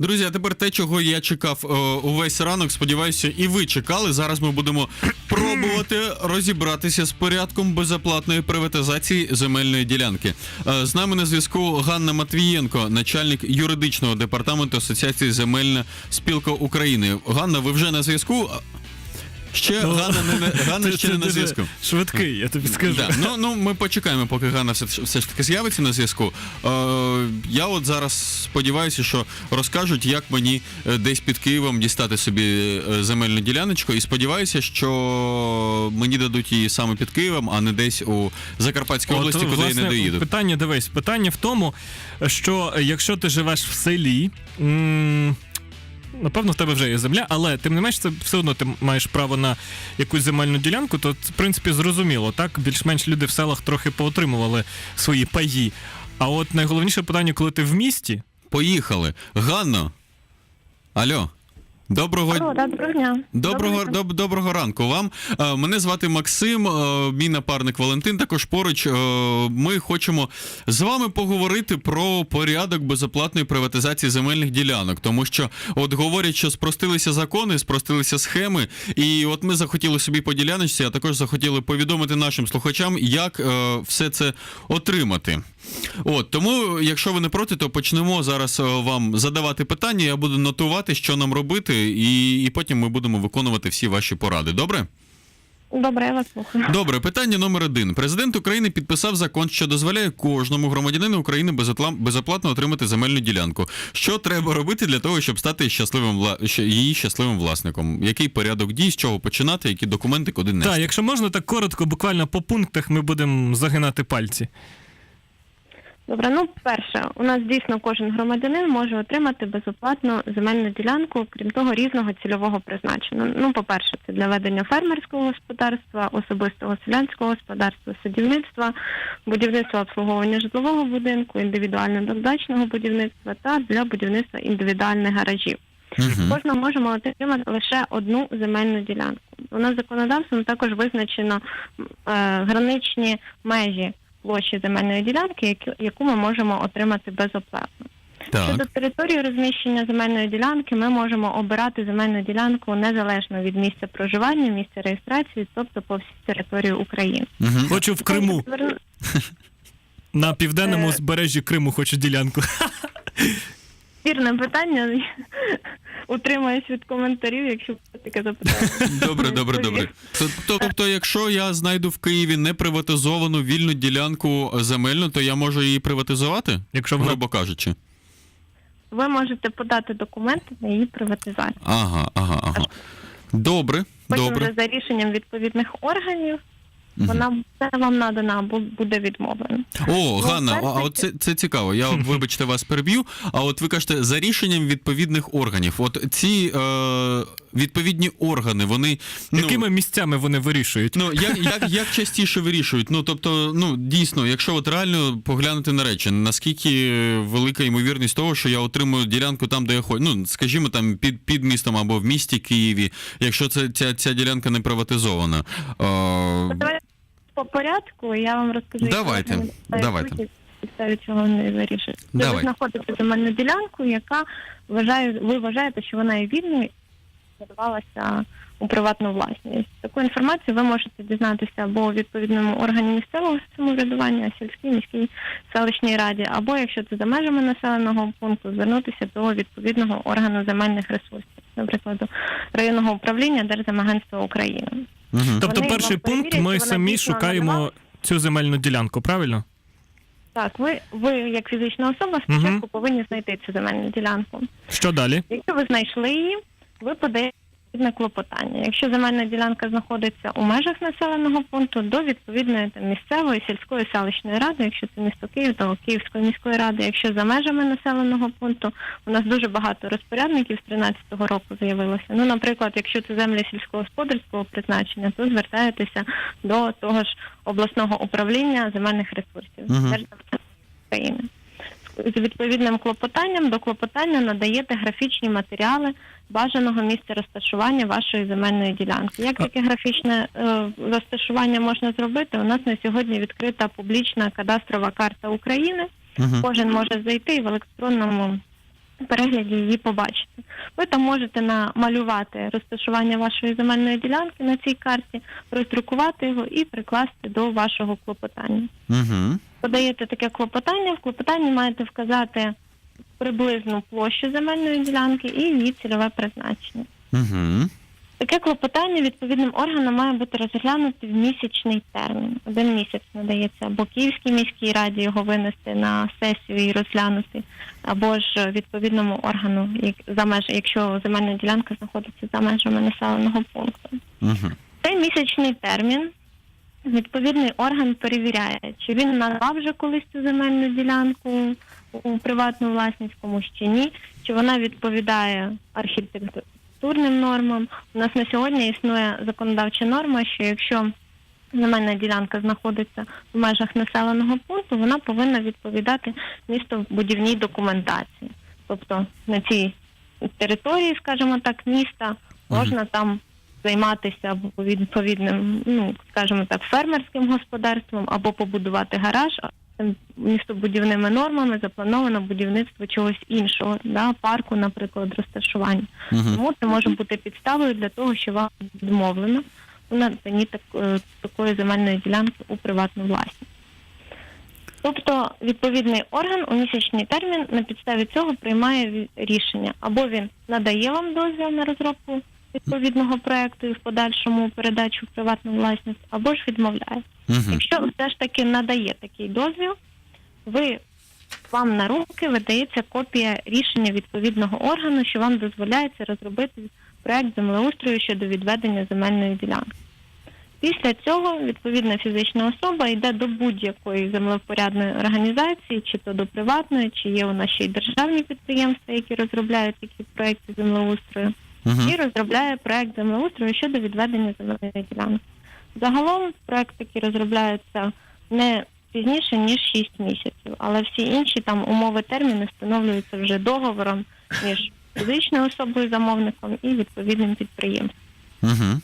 Друзі, а тепер те, чого я чекав о, увесь ранок, сподіваюся, і ви чекали. Зараз ми будемо пробувати розібратися з порядком безоплатної приватизації земельної ділянки. Е, з нами на зв'язку Ганна Матвієнко, начальник юридичного департаменту Асоціації Земельна спілка України. Ганна, ви вже на зв'язку? Ще Ну, Ганна не на- Ганна Ти- ще не на зв'язку. Швидкий, я тобі скажу. Да. Ну, ну, ми почекаємо, поки Ганна все, все ж таки з'явиться на зв'язку. Е, я от зараз сподіваюся, що розкажуть, як мені е, десь під Києвом дістати собі е, земельну діляночку. І сподіваюся, що мені дадуть її саме під Києвом, а не десь у Закарпатській От, області, куди власне, я не доїду. Питання, дивись, питання в тому, що якщо ти живеш в селі. м, Напевно, в тебе вже є земля, але тим не менш, це все одно ти маєш право на якусь земельну ділянку, то в принципі зрозуміло, так? Більш-менш люди в селах трохи поотримували свої паї. А от найголовніше питання, коли ти в місті, Поїхали. Ганно. Алло. Доброго Алло, да, доброго дня. Доброго, Доброго доб, доброго ранку вам. Е, Мене звати Максим, е, мій напарник Валентин. Також поруч. Е, Ми хочемо з вами поговорити про порядок безоплатної приватизації земельних ділянок, тому що от говорять, що спростилися закони, спростилися схеми, і от ми захотіли собі по діляночці, а також захотіли повідомити нашим слухачам, як все це отримати. От тому, якщо ви не проти, то почнемо зараз е, вам задавати питання. Я буду нотувати, що нам робити, і, і потім ми будемо виконувати всі ваші поради. Добре? Добре, я вас слухаю. Добре, питання номер один. Президент України підписав закон, що дозволяє кожному громадянину України безоплатно отримати земельну ділянку. Що треба робити для того, щоб стати щасливим її щасливим власником? Який порядок дій, з чого починати, які документи, куди нести? так, якщо можна, так коротко, буквально по пунктах ми будемо загинати пальці. Добре, ну перше, у нас дійсно кожен громадянин може отримати безоплатну земельну ділянку, крім того, різного цільового призначення. Ну, по-перше, це для ведення фермерського господарства, особистого селянського господарства, садівництва, будівництва обслуговування житлового будинку, індивідуально-додачного будівництва та для будівництва індивідуальних гаражів. Мгм. Кожна можемо отримати лише одну земельну ділянку. У нас законодавством також визначено е, граничні межі площі земельної ділянки, яку ми можемо отримати безоплатно. Щодо території розміщення земельної ділянки, ми можемо обирати земельну ділянку незалежно від місця проживання, місця реєстрації, тобто по всій території України. Угу. Хочу в Криму. На південному збережжі узбережжі Криму хочу ділянку. Вірне питання. Утримаюсь від коментарів, якщо таке запитання. Добре, добре, добре. Тобто, якщо я знайду в Києві неприватизовану вільну ділянку земельну, то я можу її приватизувати? Якщо грубо кажучи. Ви можете подати документи на її приватизацію. Ага, ага, ага. Добре, Потім добре. за рішенням відповідних органів. Вона буде вам надана або буде відмовлена. О, Ганна, а, а от це, це цікаво. Я вибачте вас переб'ю. А от ви кажете, за рішенням відповідних органів. От ці е, відповідні органи, вони ну, якими місцями вони вирішують? Ну як, як, як частіше вирішують? Ну тобто, ну дійсно, якщо от реально поглянути на речі, наскільки велика ймовірність того, що я отримую ділянку там, де я хочу, ну скажімо, там під, під містом або в місті Києві, якщо це ця, ця ділянка не приватизована. Е, по порядку я вам розкажу. Давайте, органи підставі давайте. суті, підставі цього не вирішують. Це Давайте. ви знаходите земельну ділянку, яка вважає, ви вважаєте, що вона є вільною і надавалася у приватну власність. Таку інформацію ви можете дізнатися або у відповідному органі місцевого самоврядування, сільській, міській селищній раді, або якщо це за межами населеного пункту, звернутися до відповідного органу земельних ресурсів, наприклад, районного управління Держземагентства України. Мгм. Тобто, Вони перший пункт перевірять, ми вона самі дійсно шукаємо надана. цю земельну ділянку, правильно? Так, ви, ви як фізична особа спочатку повинні знайти цю земельну ділянку. Що далі? Якщо ви знайшли її, ви подаєте відповідне клопотання. Якщо земельна ділянка знаходиться у межах населеного пункту, до відповідної там, місцевої сільської селищної ради, якщо це місто Київ, то Київської міської ради. Якщо за межами населеного пункту, у нас дуже багато розпорядників з 13-го року з'явилося. Ну, наприклад, якщо це землі сільськогосподарського призначення, то звертаєтеся до того ж обласного управління земельних ресурсів. Держземагентства України. З відповідним клопотанням до клопотання надаєте графічні матеріали бажаного місця розташування вашої земельної ділянки. Як таке графічне е, розташування можна зробити? У нас на сьогодні відкрита публічна кадастрова карта України. Мгм. Кожен може зайти і в електронному перегляді її побачити. Ви там можете намалювати розташування вашої земельної ділянки на цій карті, роздрукувати його і прикласти до вашого клопотання. Угу. Подаєте таке клопотання, в клопотанні маєте вказати приблизну площу земельної ділянки і її цільове призначення. Угу. Таке клопотання відповідним органом має бути розглянути в місячний термін. Один місяць надається або Київській міській раді його винести на сесію і розглянути, або ж відповідному органу, як за меж, якщо земельна ділянка знаходиться за межами населеного пункту. Угу. Цей місячний термін відповідний орган перевіряє, чи він надав вже колись цю земельну ділянку у приватну власність комусь чи ні, чи вона відповідає архітектурним нормам. У нас на сьогодні існує законодавча норма, що якщо земельна ділянка знаходиться в межах населеного пункту, вона повинна відповідати містобудівній документації. Тобто на цій території, скажімо так, міста можна там займатися відповідним, ну скажімо так, фермерським господарством, або побудувати гараж. Містобудівними нормами заплановано будівництво чогось іншого, да, парку, наприклад, розташування. Угу. Тому це може бути підставою для того, що вам відмовлено у наданні так, е, такої земельної ділянки у приватну власність. Тобто відповідний орган у місячний термін на підставі цього приймає рішення або він надає вам дозвіл на розробку відповідного проекту і в подальшому передачу в приватну власність, або ж відмовляє. Угу. Якщо все ж таки надає такий дозвіл, ви вам на руки видається копія рішення відповідного органу, що вам дозволяється розробити проект землеустрою щодо відведення земельної ділянки. Після цього відповідна фізична особа йде до будь-якої землевпорядної організації, чи то до приватної, чи є у нас ще й державні підприємства, які розробляють такі проекти землеустрою Угу. і розробляє проект землеустрою щодо відведення земельної ділянки. Загалом проект такий розробляється не пізніше ніж 6 місяців, але всі інші там умови терміни встановлюються вже договором між фізичною особою замовником і відповідним підприємством. Угу.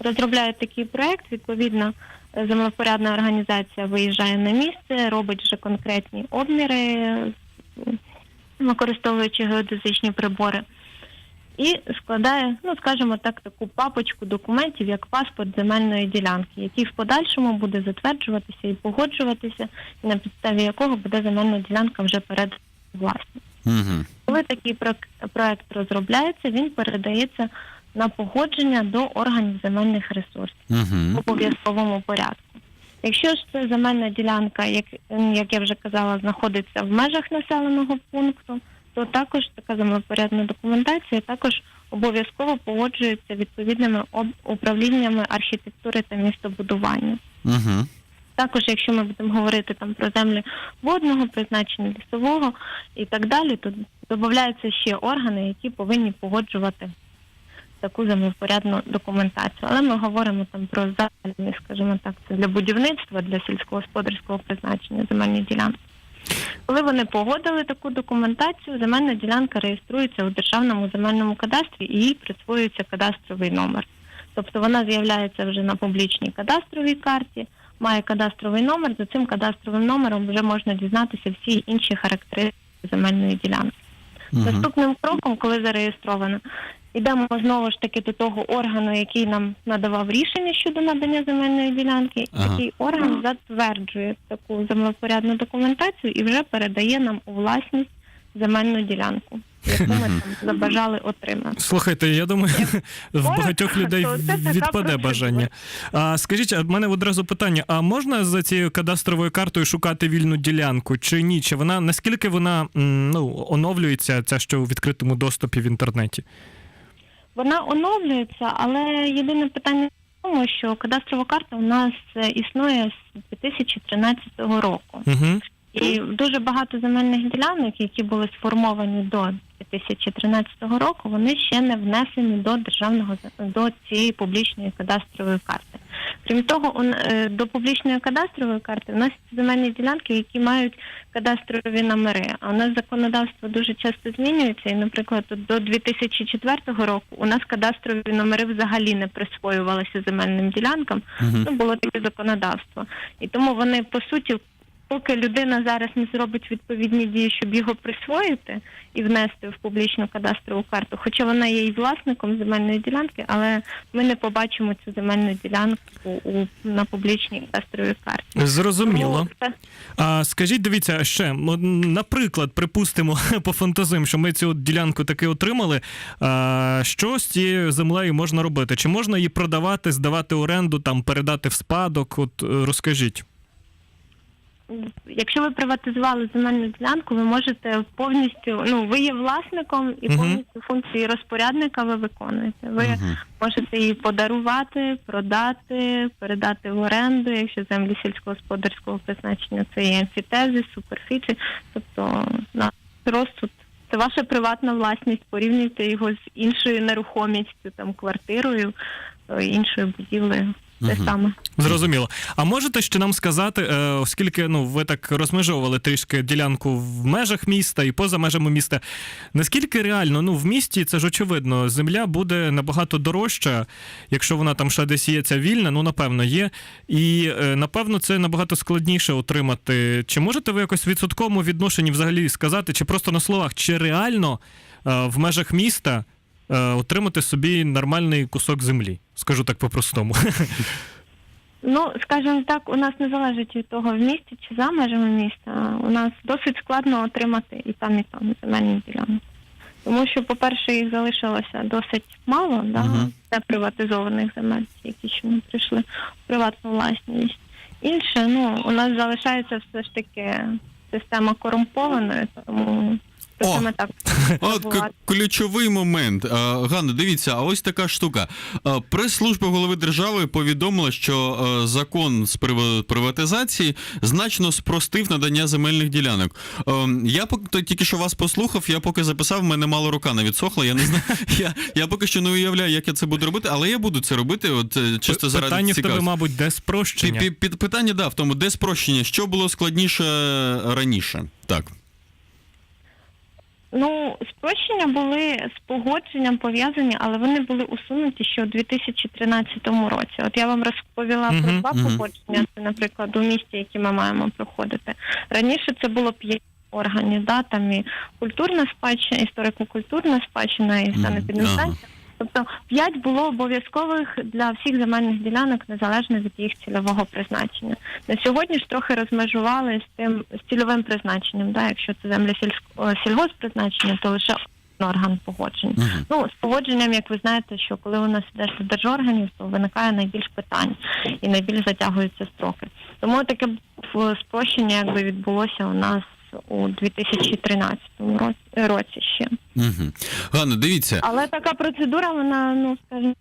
Розробляє такий проект. Відповідно, землепорядна організація виїжджає на місце, робить вже конкретні обміри, використовуючи геодезичні прибори, і складає, ну скажімо так, таку папочку документів як паспорт земельної ділянки, який в подальшому буде затверджуватися і погоджуватися, і на підставі якого буде земельна ділянка вже перед власністю. Угу. Коли такий проект розробляється, він передається на погодження до органів земельних ресурсів в Угу. обов'язковому порядку. Якщо ж це земельна ділянка, як, як я вже казала, знаходиться в межах населеного пункту, то також така землепорядна документація також обов'язково погоджується відповідними управліннями архітектури та містобудування. Угу. Також, якщо ми будемо говорити там про землі водного призначення, лісового і так далі, то додаються ще органи, які повинні погоджувати таку землевпорядну документацію. Але ми говоримо там про загальні, скажімо так, це для будівництва, для сільськогосподарського призначення земельні ділянки. Коли вони погодили таку документацію, земельна ділянка реєструється у державному земельному кадастрі і їй присвоюється кадастровий номер. Тобто вона з'являється вже на публічній кадастровій карті, має кадастровий номер. За цим кадастровим номером вже можна дізнатися всі інші характеристики земельної ділянки. Угу. Наступним кроком, коли зареєстровано, йдемо знову ж таки до того органу, який нам надавав рішення щодо надання земельної ділянки. Ага. Такий орган затверджує таку землепорядну документацію і вже передає нам у власність земельну ділянку, яку ми там забажали отримати. Слухайте, я думаю, в багатьох людей відпаде бажання. А скажіть, а в мене одразу питання: а можна за цією кадастровою картою шукати вільну ділянку чи ні? Чи вона наскільки вона ну оновлюється, ця що у відкритому доступі в інтернеті? Вона оновлюється, але єдине питання в тому, що кадастрова карта у нас е, існує з 2013 року. Угу. І дуже багато земельних ділянок, які були сформовані до 2013 року, вони ще не внесені до державного до цієї публічної кадастрової карти. Крім того, е, до публічної кадастрової карти вносяться земельні ділянки, які мають кадастрові номери. А у нас законодавство дуже часто змінюється. І, наприклад, до 2004 року у нас кадастрові номери взагалі не присвоювалися земельним ділянкам. Ну, було таке законодавство. І тому вони, по суті, поки людина зараз не зробить відповідні дії, щоб його присвоїти і внести в публічну кадастрову карту, хоча вона є і власником земельної ділянки, але ми не побачимо цю земельну ділянку у, на публічній кадастровій карті. Зрозуміло. Тому А скажіть, дивіться, ще наприклад, припустимо, пофантазуємо, що ми цю ділянку таки отримали. А, що з цією землею можна робити? Чи можна її продавати, здавати оренду, там передати в спадок? От е, розкажіть. Якщо ви приватизували земельну ділянку, ви можете повністю, ну ви є власником і повністю функції розпорядника ви виконуєте. Ви Мгм. можете її подарувати, продати, передати в оренду, якщо землі сільськогосподарського призначення це є амфітези, суперфіції, тобто на розсуд. Це ваша приватна власність, порівнюйте його з іншою нерухомістю, там квартирою, е, іншою будівлею. Те Мгм. саме. Зрозуміло. А можете ще нам сказати, е, оскільки ну ви так розмежовували трішки ділянку в межах міста і поза межами міста, наскільки реально, ну в місті це ж очевидно, земля буде набагато дорожча, якщо вона там ще десь є ця вільна, ну напевно є. І е, напевно це набагато складніше отримати. Чи можете ви якось в відсотковому відношенні взагалі сказати, чи просто на словах, чи реально е, в межах міста отримати собі нормальний кусок землі? Скажу так по-простому. Ну, скажімо так, у нас не залежить від того, в місті чи за межами міста. У нас досить складно отримати і там, і там земельні ділянки. Тому що, по-перше, їх залишилося досить мало, да, Мгм. неприватизованих земель, які ще не прийшли в приватну власність. Інше, ну, у нас залишається все ж таки система корумпованою, тому О! саме так. От к- ключовий момент. А, Ганна, дивіться, а ось така штука. А, Прес-служба голови держави повідомила, що е, закон з прив- приватизації значно спростив надання земельних ділянок. Е, Я поки то тільки що вас послухав, я поки записав, в мене мало рука не відсохла. Я не знаю. Я, я поки що не уявляю, як я це буду робити, але я буду це робити. От е, чисто заради Питання в тебе, цікавості. мабуть, де Пі- спрощення. пі- під- Питання, да, в тому, де спрощення, що було складніше раніше. Так. Ну, спрощення були з погодженням пов'язані, але вони були усунуті ще у 2013 році. От я вам розповіла про два мгм. погодження, це, наприклад, у місті, які ми маємо проходити. Раніше це було п'ять органів, да, там і культурна спадщина, історико-культурна спадщина, і Мгм, санепідемстанція. Тобто п'ять було обов'язкових для всіх земельних ділянок незалежно від їх цільового призначення. На сьогодні ж трохи розмежували з тим з цільовим призначенням. Да? Якщо це землі сільсько сільгосппризначення, то лише орган погодження. Мгм. Ну з погодженням, як ви знаєте, що коли у нас йде до держорганів, то виникає найбільш питань і найбільш затягуються строки. Тому таке б- спрощення якби відбулося у нас у 2013 році, ще. Угу. Ганна, дивіться. Але така процедура, вона, ну скажімо,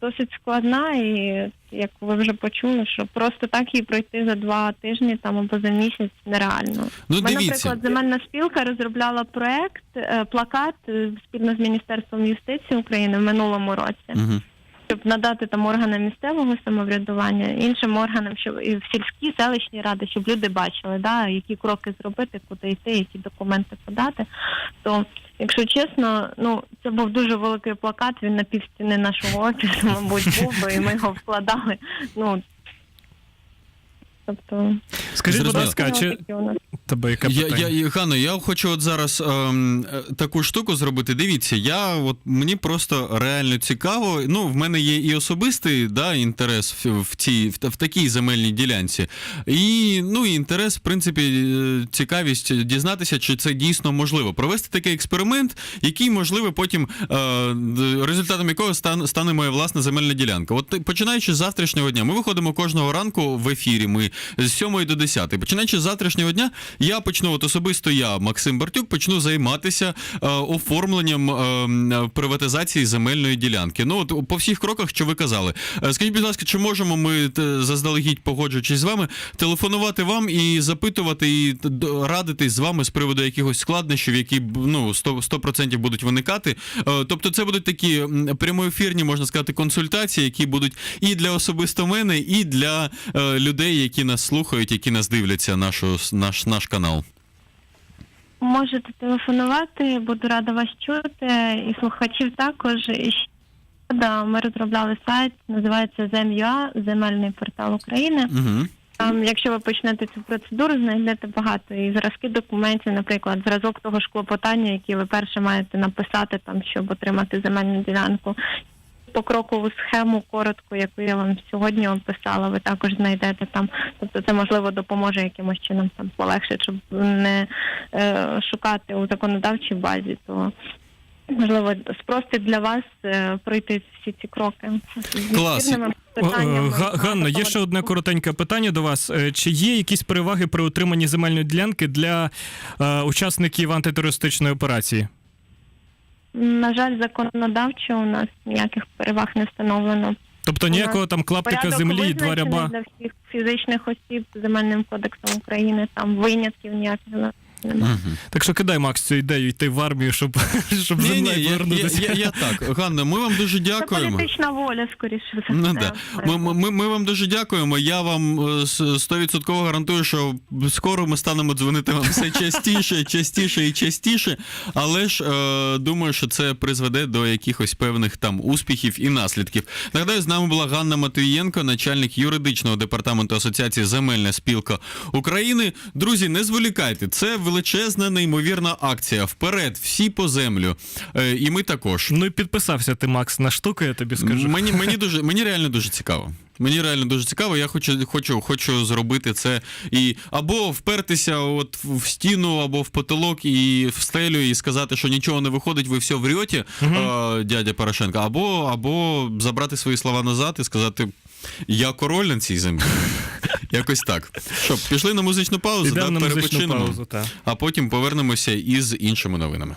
досить складна, і як ви вже почули, що просто так її пройти за два тижні там або за місяць нереально. Ну, Ми, дивіться. наприклад, земельна спілка розробляла проект, е, плакат е, спільно з Міністерством юстиції України в минулому році, Угу. Щоб надати там органам місцевого самоврядування, іншим органам, щоб і в сільські селищні ради, щоб люди бачили, да, які кроки зробити, куди йти, які документи подати. То, якщо чесно, ну це був дуже великий плакат. Він на півстіни нашого офісу, мабуть, був би, і ми його вкладали. Ну тобто, Скажіть, будь ласка, чи у нас. Тебе яке питання? я, я, Ганно, я хочу от зараз ем, е, таку штуку зробити. Дивіться, я от мені просто реально цікаво. Ну, в мене є і особистий да, інтерес в, в цій в, в такій земельній ділянці, і ну і інтерес, в принципі, е, цікавість дізнатися, чи це дійсно можливо. Провести такий експеримент, який можливо потім е, результатом якого стане, стане моя власна земельна ділянка. От починаючи з завтрашнього дня, ми виходимо кожного ранку в ефірі. Ми з 7 до 10. Починаючи з завтрашнього дня, я почну, от особисто я, Максим Бартюк, почну займатися е, оформленням е, приватизації земельної ділянки. Ну, от по всіх кроках, що ви казали. Е, Скажіть, будь ласка, чи можемо ми заздалегідь, погоджуючись з вами, телефонувати вам і запитувати, і радитись з вами з приводу якихось складнощів, які ну, 100%, 100% будуть виникати. Е, Тобто, це будуть такі прямоефірні, можна сказати, консультації, які будуть і для особисто мене, і для е, людей, які нас слухають, які нас дивляться, нашу, наш, наш канал. Можете телефонувати, буду рада вас чути. І слухачів також. І ще, да, ми розробляли сайт, називається Зем'ЮА, земельний портал України. Угу. Там, якщо ви почнете цю процедуру, знайдете багато і зразки документів, наприклад, зразок того ж клопотання, який ви перше маєте написати, там, щоб отримати земельну ділянку. Покрокову схему коротко, яку я вам сьогодні описала, ви також знайдете там. Тобто це можливо допоможе якимось чином там полегшити, щоб не е, шукати у законодавчій базі, то можливо спростить для вас е, пройти всі ці кроки. Клас. відповідними О, питаннями. е, є ще одне коротеньке питання до вас. Е, Чи є якісь переваги при отриманні земельної ділянки для е, учасників антитерористичної операції? На жаль, законодавчо у нас ніяких переваг не встановлено. Тобто ніякого там клаптика землі, і два ряба. для всіх фізичних осіб земельним кодексом України. Там винятків ніяких Мгм. Так що кидай Макс цю ідею йти в армію, щоб, щоб Ні, ні, я, я, повернутися. я, я так. Ганна, ми вам дуже Це дякуємо. політична воля, скоріше за Ну, все. да. ми, ми, ми- вам дуже дякуємо. Я вам е, с- стовідсотково гарантую, що скоро ми станемо дзвонити вам все частіше, частіше і частіше. Але ж е, думаю, що це призведе до якихось певних там успіхів і наслідків. Нагадаю, з нами була Ганна Матвієнко, начальник юридичного департаменту Асоціації Земельна спілка України. Друзі, не зволікайте. Це величезна, неймовірна акція. Вперед, всі по землю. Е, і ми також. Ну і підписався ти, Макс, на штуку, я тобі скажу. Мені, мені дуже мені реально дуже цікаво. Мені реально дуже цікаво. Я хочу, хочу, хочу зробити це і або впертися от в стіну, або в потолок і в стелю, і сказати, що нічого не виходить, ви все врете, е, дядя Порошенко, або, або забрати свої слова назад і сказати. Я король на цій землі. Якось так. Що, пішли на музичну паузу, да, на музичну перепочинемо, паузу, та. а потім повернемося із іншими новинами.